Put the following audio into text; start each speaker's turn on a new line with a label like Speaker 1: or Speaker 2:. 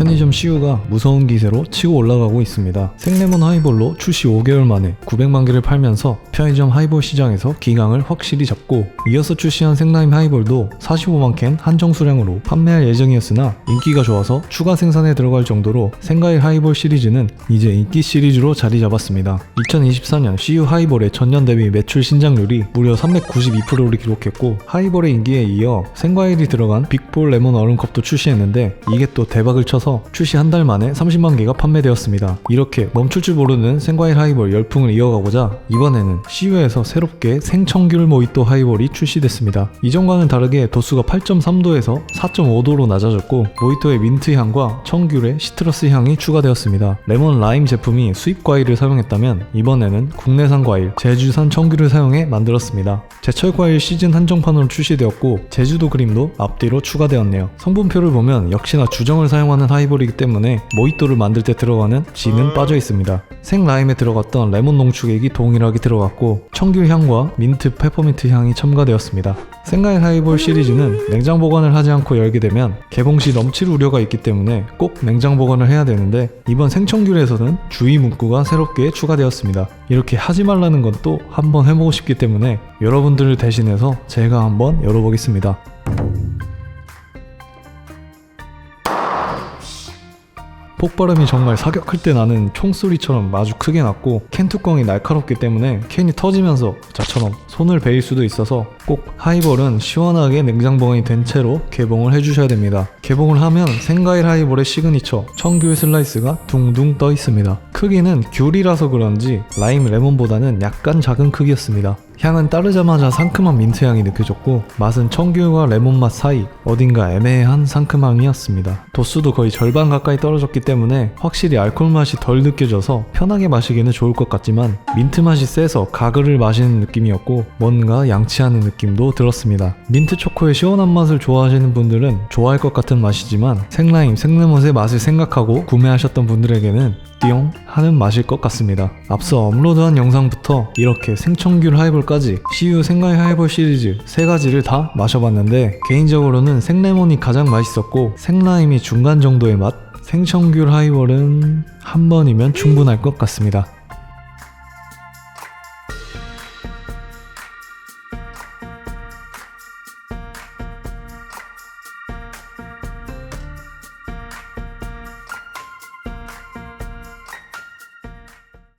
Speaker 1: 편의점 CU가 무서운 기세로 치고 올라가고 있습니다. 생레몬 하이볼로 출시 5개월 만에 900만 개를 팔면서 편의점 하이볼 시장에서 기강을 확실히 잡고 이어서 출시한 생라임 하이볼도 45만 캔 한정 수량으로 판매할 예정이었으나 인기가 좋아서 추가 생산에 들어갈 정도로 생과일 하이볼 시리즈는 이제 인기 시리즈로 자리 잡았습니다. 2024년 CU 하이볼의 전년 대비 매출 신장률이 무려 392%를 기록했고 하이볼의 인기에 이어 생과일이 들어간 빅볼 레몬 얼음컵도 출시했는데 이게 또 대박을 쳐서 출시 한 달 만에 30만 개가 판매되었습니다. 이렇게 멈출 줄 모르는 생과일 하이볼 열풍을 이어가고자 이번에는 CU에서 새롭게 생청귤 모히또 하이볼이 출시됐습니다. 이전과는 다르게 도수가 8.3도에서 4.5도로 낮아졌고 모히또의 민트 향과 청귤의 시트러스 향이 추가되었습니다. 레몬 라임 제품이 수입 과일을 사용했다면 이번에는 국내산 과일 제주산 청귤을 사용해 만들었습니다. 제철 과일 시즌 한정판으로 출시되었고 제주도 그림도 앞뒤로 추가되었네요. 성분표를 보면 역시나 주정을 사용하는 하이 볼이기 때문에 모히또를 만들 때 들어가는 진은 빠져 있습니다. 생 라임에 들어갔던 레몬 농축액이 동일하게 들어갔고 청귤 향과 민트 페퍼민트 향이 첨가되었습니다. 생과일 하이볼 시리즈는 냉장 보관을 하지 않고 열게 되면 개봉 시 넘칠 우려가 있기 때문에 꼭 냉장 보관을 해야 되는데 이번 생청귤에서는 주의 문구가 새롭게 추가되었습니다. 이렇게 하지 말라는 건 또 한번 해보고 싶기 때문에 여러분들을 대신해서 제가 한번 열어보겠습니다. 폭발음이 정말 사격할 때 나는 총소리처럼 아주 크게 났고 캔 뚜껑이 날카롭기 때문에 캔이 터지면서 저처럼 손을 베일 수도 있어서 꼭 하이볼은 시원하게 냉장 보관이 된 채로 개봉을 해주셔야 됩니다. 개봉을 하면 생과일 하이볼의 시그니처 청귤 슬라이스가 둥둥 떠 있습니다. 크기는 귤이라서 그런지 라임 레몬보다는 약간 작은 크기였습니다. 향은 따르자마자 상큼한 민트 향이 느껴졌고 맛은 청귤과 레몬 맛 사이 어딘가 애매한 상큼함이었습니다. 도수도 거의 절반 가까이 떨어졌기 때문에 확실히 알코올 맛이 덜 느껴져서 편하게 마시기는 좋을 것 같지만 민트 맛이 세서 가글을 마시는 느낌이었고 뭔가 양치하는 느낌도 들었습니다. 민트 초코의 시원한 맛을 좋아하시는 분들은 좋아할 것 같은 맛이지만 생라임, 생레몬의 맛을 생각하고 구매하셨던 분들에게는 띠용 하는 맛일 것 같습니다. 앞서 업로드한 영상부터 이렇게 생청귤 하이볼까지 CU 생과일 하이볼 시리즈 세 가지를 다 마셔봤는데 개인적으로는 생레몬이 가장 맛있었고 생라임이 중간 정도의 맛, 생청귤 하이볼은 한 번이면 충분할 것 같습니다.